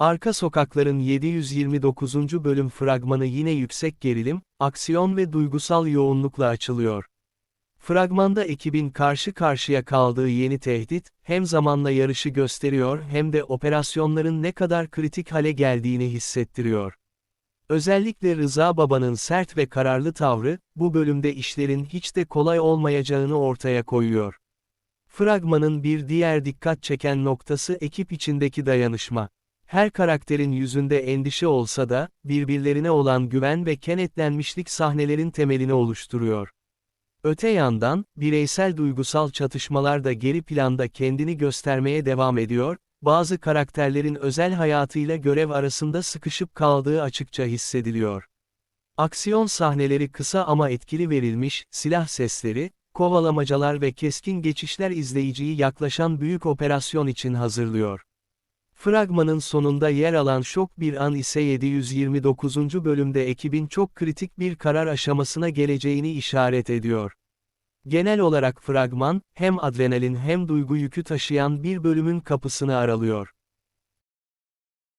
Arka Sokakların 729. bölüm fragmanı yine yüksek gerilim, aksiyon ve duygusal yoğunlukla açılıyor. Fragmanda ekibin karşı karşıya kaldığı yeni tehdit, hem zamanla yarışı gösteriyor hem de operasyonların ne kadar kritik hale geldiğini hissettiriyor. Özellikle Rıza Baba'nın sert ve kararlı tavrı, bu bölümde işlerin hiç de kolay olmayacağını ortaya koyuyor. Fragmanın bir diğer dikkat çeken noktası ekip içindeki dayanışma. Her karakterin yüzünde endişe olsa da, birbirlerine olan güven ve kenetlenmişlik sahnelerin temelini oluşturuyor. Öte yandan, bireysel duygusal çatışmalar da geri planda kendini göstermeye devam ediyor, bazı karakterlerin özel hayatıyla görev arasında sıkışıp kaldığı açıkça hissediliyor. Aksiyon sahneleri kısa ama etkili verilmiş, silah sesleri, kovalamacalar ve keskin geçişler izleyiciyi yaklaşan büyük operasyon için hazırlıyor. Fragmanın sonunda yer alan şok bir an ise 729. bölümde ekibin çok kritik bir karar aşamasına geleceğini işaret ediyor. Genel olarak fragman, hem adrenalin hem duygu yükü taşıyan bir bölümün kapısını aralıyor.